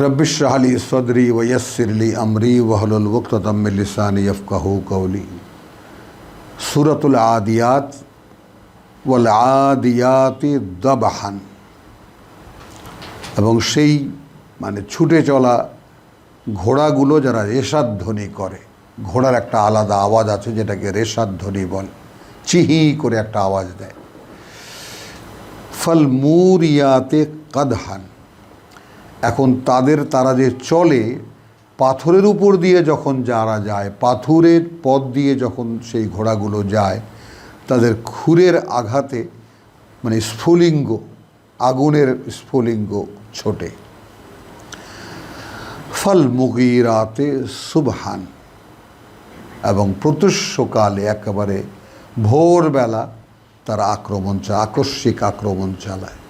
রব্বিশাহলি সদরি ওয়সিরলি আমরি ওহলুল ওক্তমিলিসানি ইয়ফকাহু কৌলি সুরতুল আদিয়াত ওয়াল আদিয়াতি দবাহান। এবং সেই মানে ছুটে চলা ঘোড়াগুলো যারা রেশাধ্বনি করে, ঘোড়ার একটা আলাদা আওয়াজ আছে যেটাকে রেশাধ্বনি বলে, চিহি করে একটা আওয়াজ দেয়। ফল মুরিয়াতে কাদহান। এখন তাদের, তারা যে চলে, পাথরের উপর দিয়ে যখন যারা যায়, পাথরের পথ দিয়ে যখন সেই ঘোড়াগুলো যায়, তাদের খুরের আঘাতে মানে স্ফুলিঙ্গ, আগুনের স্ফুলিঙ্গ ছোটে। ফল মুগিরাতে সুবহান। এবং প্রত্যুষকালে একেবারে ভোরবেলা তারা আক্রমণ চা, আকস্মিক আক্রমণ চালায়।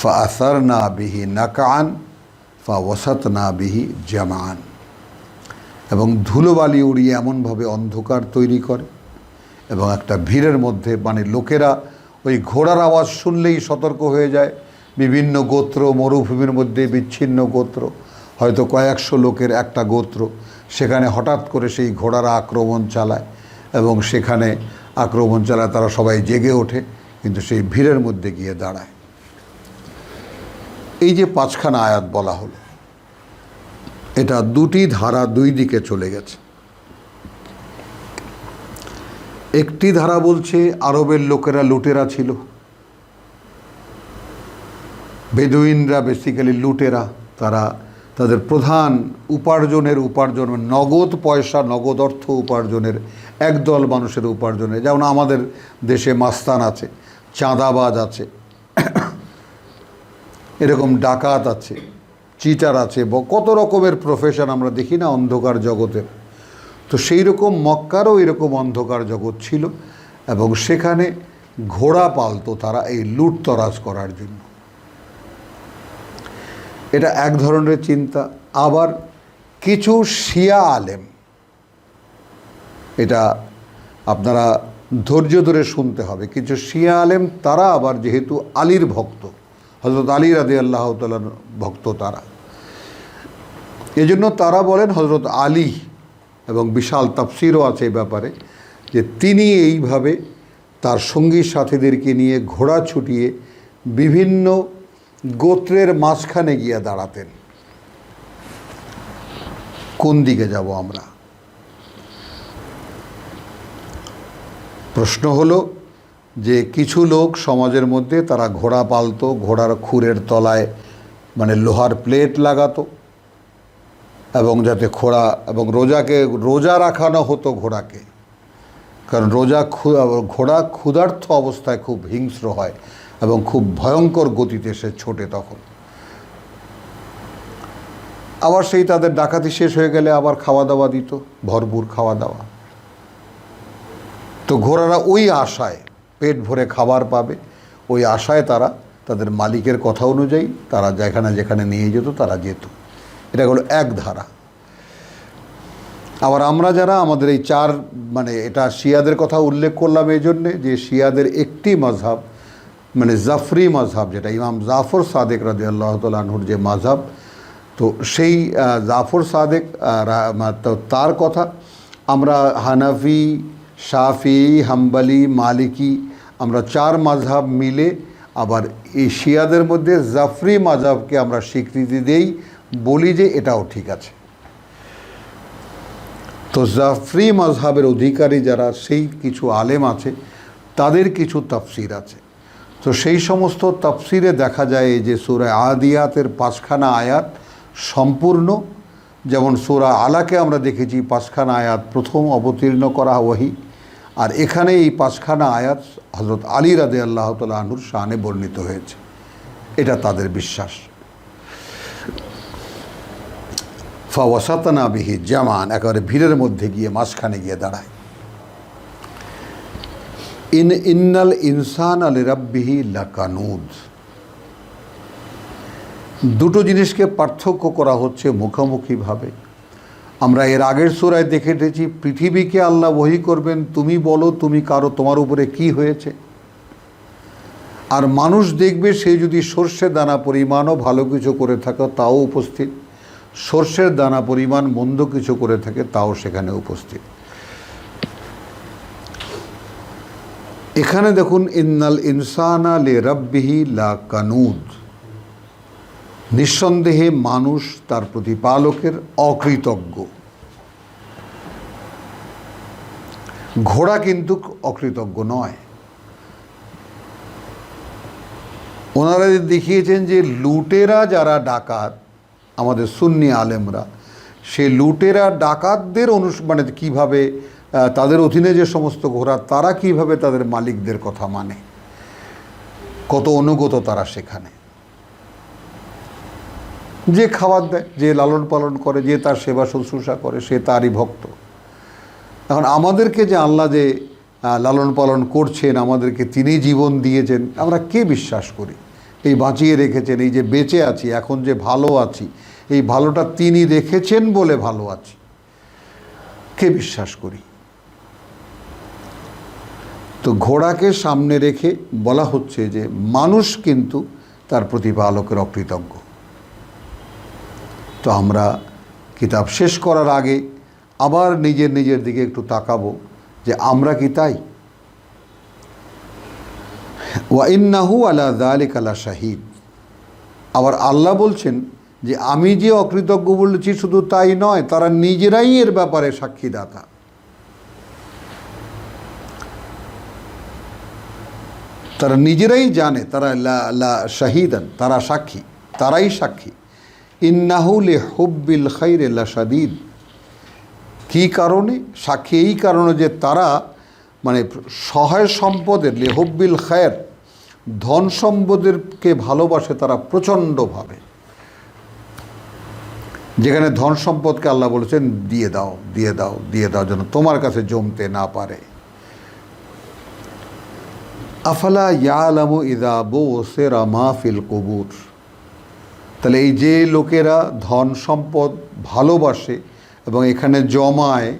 ফা আসার না বিহি নাকান ফা ওসত জামান এবং ধুলোবালি উড়িয়ে এমনভাবে অন্ধকার তৈরি করে এবং একটা ভিড়ের মধ্যে মানে লোকেরা ওই ঘোড়ার আওয়াজ শুনলেই সতর্ক হয়ে যায়। বিভিন্ন গোত্র, মরুভূমির মধ্যে বিচ্ছিন্ন গোত্র, হয়তো কয়েকশো লোকের একটা গোত্র, সেখানে হঠাৎ করে সেই ঘোড়ারা আক্রমণ চালায় এবং সেখানে আক্রমণ চালায়, তারা সবাই জেগে ওঠে, কিন্তু সেই ভিড়ের মধ্যে গিয়ে দাঁড়ায়। এই যে পাঁচখানা আয়াত বলা হলো, এটা দুটি ধারা দুই দিকে চলে গেছে। একটি ধারা বলছে, আরবের লোকেরা লুটেরা ছিল। বেদুইনরা বেসিক্যালি লুটেরা, তারা তাদের প্রধান উপার্জনের উপার্জন, নগদ পয়সা, নগদ অর্থ উপার্জনের, একদল মানুষের উপার্জনের, যেমন আমাদের দেশে মাস্তান আছে, চাঁদাবাজ আছে এরকম ডাকাত আছে চিটার আছে কত রকমের প্রফেশন আমরা দেখি না অন্ধকার জগতের তো সেই রকম মক্কারও এরকম অন্ধকার জগৎ ছিল এবং সেখানে ঘোড়া পালতো তারা এই লুটতরাজ করার জন্য। এটা এক ধরনের চিন্তা। আবার কিছু শিয়া আলেম, এটা আপনারা ধৈর্য ধরে শুনতে হবে। কিছু শিয়া আলেম, তারা আবার যেহেতু আলীর ভক্ত হজরত আলী রাদি আল্লাহ তালার ভক্ত তারা। এজন্য তারা বলেন হজরত আলী এবং বিশাল তাফসিরও আছে এই ব্যাপারে যে তিনি এইভাবে তার সঙ্গী সাথীদেরকে নিয়ে ঘোড়া ছুটিয়ে বিভিন্ন গোত্রের মাঝখানে গিয়ে দাঁড়াতেন। কোন দিকে যাব আমরা? প্রশ্ন হলো যে কিছু লোক সমাজের মধ্যে তারা ঘোড়া পালতো, ঘোড়ার খুরের তলায় মানে লোহার প্লেট লাগাতো এবং যাতে ঘোড়া এবং রোজাকে, রোজা রাখানো হতো ঘোড়াকে। কারণ রোজা ঘোড়া ক্ষুধার্থ অবস্থায় খুব হিংস্র হয় এবং খুব ভয়ঙ্কর গতিতে সে ছোটে তখন। আবার সেই তাদের ডাকাতি শেষ হয়ে গেলে আবার খাওয়া দাওয়া দিত, ভরপুর খাওয়া দাওয়া তো ঘোড়ারা ওই আশায় পেট ভরে খাবার পাবে। ওই আশায় তারা তাদের মালিকের কথা অনুযায়ী তারা যেখানে যেখানে নিয়ে যেত তারা যেত। এটা হলো এক ধারা। আবার আমরা যারা আমাদের এই চার মানে এটা শিয়াদের কথা উল্লেখ করলাম এই জন্যে যে শিয়াদের একটি মজহাব মানে জাফরি মজহাব যেটা, ইমাম জাফর সাদেক রাজি আল্লাহ তালহুর যে মজহাব তো সেই জাফর সাদেক তার কথা আমরা হানাফি শাফি, হাম্বালি, মালিকি, আমরা চার মাঝহাব মিলে আবার এই শিয়াদের মধ্যে জাফরি মাঝহাবকে আমরা স্বীকৃতি দেই, বলি যে এটাও ঠিক আছে। তো জাফরি মাঝহাবের অধিকারী যারা, সেই কিছু আলেম আছে, তাদের কিছু তাফসির আছে। তো সেই সমস্ত তাফসিরে দেখা যায় যে সুরা আদিয়াতের পাঁচখানা আয়াত সম্পূর্ণ। যেমন সুরা আলাকে আমরা দেখেছি, পাঁচখানা আয়াত প্রথম অবতীর্ণ করা ওহি আর এখানে এই পাঁচখানা আয়াত হজরত আলী রাদে আল্লাহ তালুর শানে বর্ণিত হয়েছে। এটা তাদের বিশ্বাস। ফাওয়াসাতনা বিহি জামান, একেবারে ভিড়ের মধ্যে গিয়ে মাঝখানে গিয়ে দাঁড়ায়। ইন, ইন্নাল ইনসান আল রাব্বিহি লাকানুদ। দুটো জিনিসকে পার্থক্য করা হচ্ছে মুখোমুখিভাবে আমরা এর আগের সোরায় দেখে এসেছি, পৃথিবীকে আল্লাহ বহি করবেন, তুমি বলো, তুমি কারও, তোমার উপরে কি হয়েছে? আর মানুষ দেখবে সে যদি সর্ষের দানা পরিমাণও ভালো কিছু করে থাকে, তাও উপস্থিত। সর্ষের দানা পরিমাণ মন্দ কিছু করে থাকে, তাও সেখানে উপস্থিত। এখানে দেখুন, ইন্নাল ইনসানা লে রব্বিহি লা কানুদ। নিঃসন্দেহে মানুষ তার প্রতিপালকের অকৃতজ্ঞ। ঘোড়া কিন্তু অকৃতজ্ঞ নয়। ওনারা দেখিয়েছেন যে লুটেরা যারা ডাকাত, আমাদের সুন্নি আলেমরা, সে লুটেরা ডাকাতদের অনু মানে কীভাবে তাদের অধীনে যে সমস্ত ঘোড়া, তারা কীভাবে তাদের মালিকদের কথা মানে? কত অনুগত তারা সেখানে। যে খাবার দেয়, যে লালন পালন করে, যে তার সেবা শুশ্রূষা করে, সে তারই ভক্ত। এখন আমাদেরকে যে আল্লাহ যে লালন পালন করছেন, আমাদেরকে তিনি জীবন দিয়েছেন, আমরা কে বিশ্বাস করি? এই বাঁচিয়ে রেখেছেন, এই যে বেঁচে আছি, এখন যে ভালো আছি, এই ভালোটা তিনি রেখেছেন বলে ভালো আছি। কে বিশ্বাস করি? তো ঘোড়াকে সামনে রেখে বলা হচ্ছে যে, মানুষ কিন্তু তার প্রতিপালকের অকৃতজ্ঞ। তো আমরা কিতাব শেষ করার আগে আবার নিজের নিজের দিকে একটু তাকাবো যে আমরা কি তাই? ওয়া ইন্নাহু আলা দালিক আলা শাহিদ। আবার আল্লাহ বলছেন যে আমি যে অকৃতজ্ঞ বলেছি শুধু তাই নয়, তারা নিজেরাই এর ব্যাপারে সাক্ষীদাতা। তারা নিজেরাই জানে, তারা লা লা শাহিদান, তারা সাক্ষী, তারাই সাক্ষী। ইন্নাহুলে হুব্বিল খাইরে লা সাদিদ কী কারণে? সাক্ষী এই কারণে যে তারা মানে সহায় সম্পদের, লেহব্বিল খায়ের ধন সম্পদেরকে ভালোবাসে তারা প্রচণ্ডভাবে। যেখানে ধন সম্পদকে আল্লাহ বলেছেন, দিয়ে দাও দিয়ে দাও দিয়ে দাও, যেন তোমার কাছে জমতে না পারে। আফালা ইয়ালামু ইদা বো সেরা মাহফিল কবুর। তাহলে এই যে লোকেরা ধন সম্পদ ভালোবাসে এবং এখানে জমায়,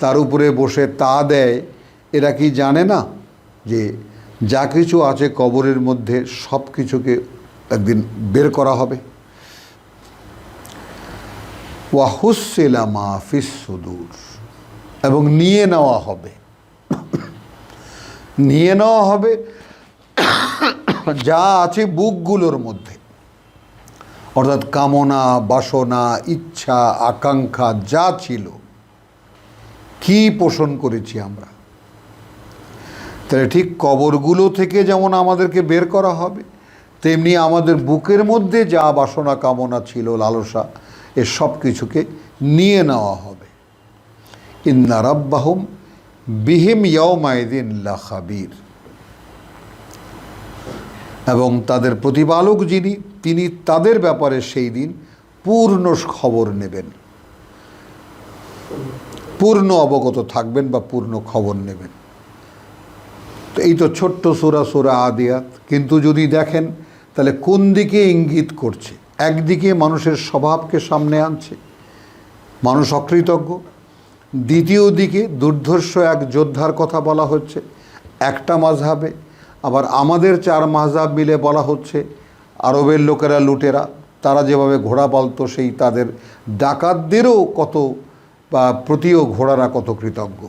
তার উপরে বসে তা দেয়, এরা কি জানে না যে যা কিছু আছে কবরের মধ্যে সব কিছুকে একদিন বের করা হবে? ওয়াহুসেলা মাহফিস সুদূর, এবং নিয়ে নেওয়া হবে। নিয়ে নেওয়া হবে যা আছে বুকগুলোর মধ্যে। অর্থাৎ কামনা, বাসনা, ইচ্ছা, আকাঙ্ক্ষা যা ছিল, কি পোষণ করেছি আমরা? তাহলে ঠিক কবরগুলো থেকে যেমন আমাদেরকে বের করা হবে, তেমনি আমাদের বুকের মধ্যে যা বাসনা, কামনা ছিল, লালসা, এ সব কিছুকে নিয়ে নেওয়া হবে। ইন্না রাব্বাহুম বিহিম ইয়মায়দিন লাখাবির। এবং তাদের প্রতিপালক যিনি, তিনি তাদের ব্যাপারে সেই দিন পূর্ণ খবর নেবেন। পূর্ণ অবগত থাকবেন বা পূর্ণ খবর নেবেন। তো এই তো ছোট্ট সোরা সোরা আদিয়াত। কিন্তু যদি দেখেন, তাহলে কোন দিকে ইঙ্গিত করছে? একদিকে মানুষের স্বভাবকে সামনে আনছে, মানুষ অকৃতজ্ঞ। দ্বিতীয় দিকে দুর্ধর্ষ এক যোদ্ধার কথা বলা হচ্ছে, একটা মাঝহাবে। আবার আমাদের চার মাঝহাব মিলে বলা হচ্ছে, আরবের লোকেরা, লুটেরা, তারা যেভাবে ঘোড়া পালতো, সেই তাদের ডাকাতদেরও কত বা প্রতিও ঘোড়ারা কত কৃতজ্ঞ।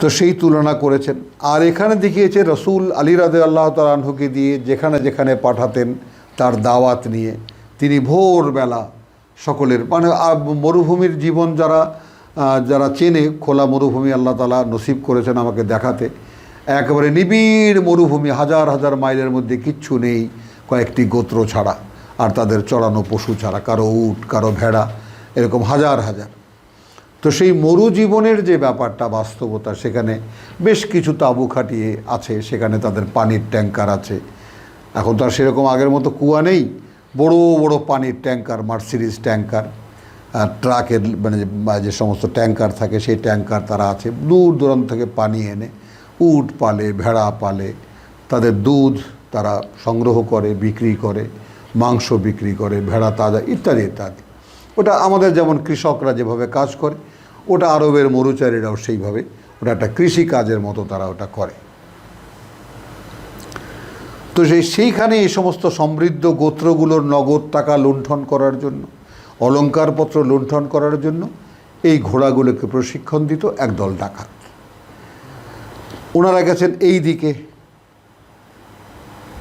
তো সেই তুলনা করেছেন। আর এখানে দেখিয়েছে রসুল আলী রাদে আল্লাহ তালাহুকে দিয়ে যেখানে যেখানে পাঠাতেন, তার দাওয়াত নিয়ে। তিনি ভোরবেলা সকলের মানে মরুভূমির জীবন যারা যারা চেনে খোলা মরুভূমি আল্লাহ তালা নসিব করেছেন আমাকে দেখাতে, একেবারে নিবিড় মরুভূমি, হাজার হাজার মাইলের মধ্যে কিচ্ছু নেই, কয়েকটি গোত্র ছাড়া, আর তাদের চড়ানো পশু ছাড়া, কারও উট, কারও ভেড়া, এরকম হাজার হাজার। তো সেই মরু জীবনের যে ব্যাপারটা, বাস্তবতা, সেখানে বেশ কিছু তাঁবু খাটিয়ে আছে, সেখানে তাদের পানির ট্যাঙ্কার আছে। এখন তো আর সেরকম আগের মতো কুয়া নেই, বড় বড় পানির ট্যাঙ্কার মার্সিডিজ ট্যাঙ্কার ট্রাকের মানে যে- সমস্ত ট্যাঙ্কার থাকে, সেই ট্যাঙ্কার তারা আছে, দূর দূরান্ত থেকে পানি এনে উট পালে, ভেড়া পালে, তাদের দুধ তারা সংগ্রহ করে, বিক্রি করে, মাংস বিক্রি করে, ভেড়া, তাজা ইত্যাদি ইত্যাদি। ওটা আমাদের যেমন কৃষকরা যেভাবে কাজ করে, ওটা আরবের মরুচারীরাও সেইভাবে, ওটা একটা কৃষি কাজের মতো তারা ওটা করে। তো সেই, সেইখানে এই সমস্ত সমৃদ্ধ গোত্রগুলোর নগদ টাকা লুণ্ঠন করার জন্য অলঙ্কারপত্র লুণ্ঠন করার জন্য এই ঘোড়াগুলোকে প্রশিক্ষণ দিত একদল ডাকাত। ওনারা গেছেন এই দিকে।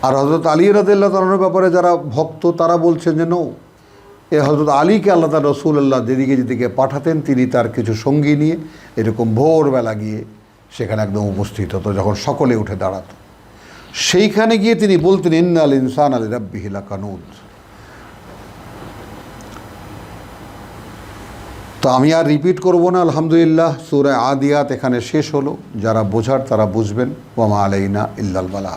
আর হজরত আলী রাদিল্লাহ তালানোর ব্যাপারে যারা ভক্ত, তারা বলছেন যে, নো, এ হজরত আলীকে আল্লাহ তার রসুল্লাহ যেদিকে যেদিকে পাঠাতেন, তিনি তার কিছু সঙ্গী নিয়ে এরকম ভোরবেলা গিয়ে সেখানে একদম উপস্থিত হতো, যখন সকলে উঠে দাঁড়াতো। সেইখানে গিয়ে তিনি বলতেন, ইন্নাল ইনসান আলী রাব্বিহিলা কানুদ তো আমি আর রিপিট করব না, আলহামদুলিল্লাহ। সুরায় আদিয়াত এখানে শেষ হলো। যারা বোঝার তারা বুঝবেন। ওয়ামা আলাইনা ইল্লাল বালা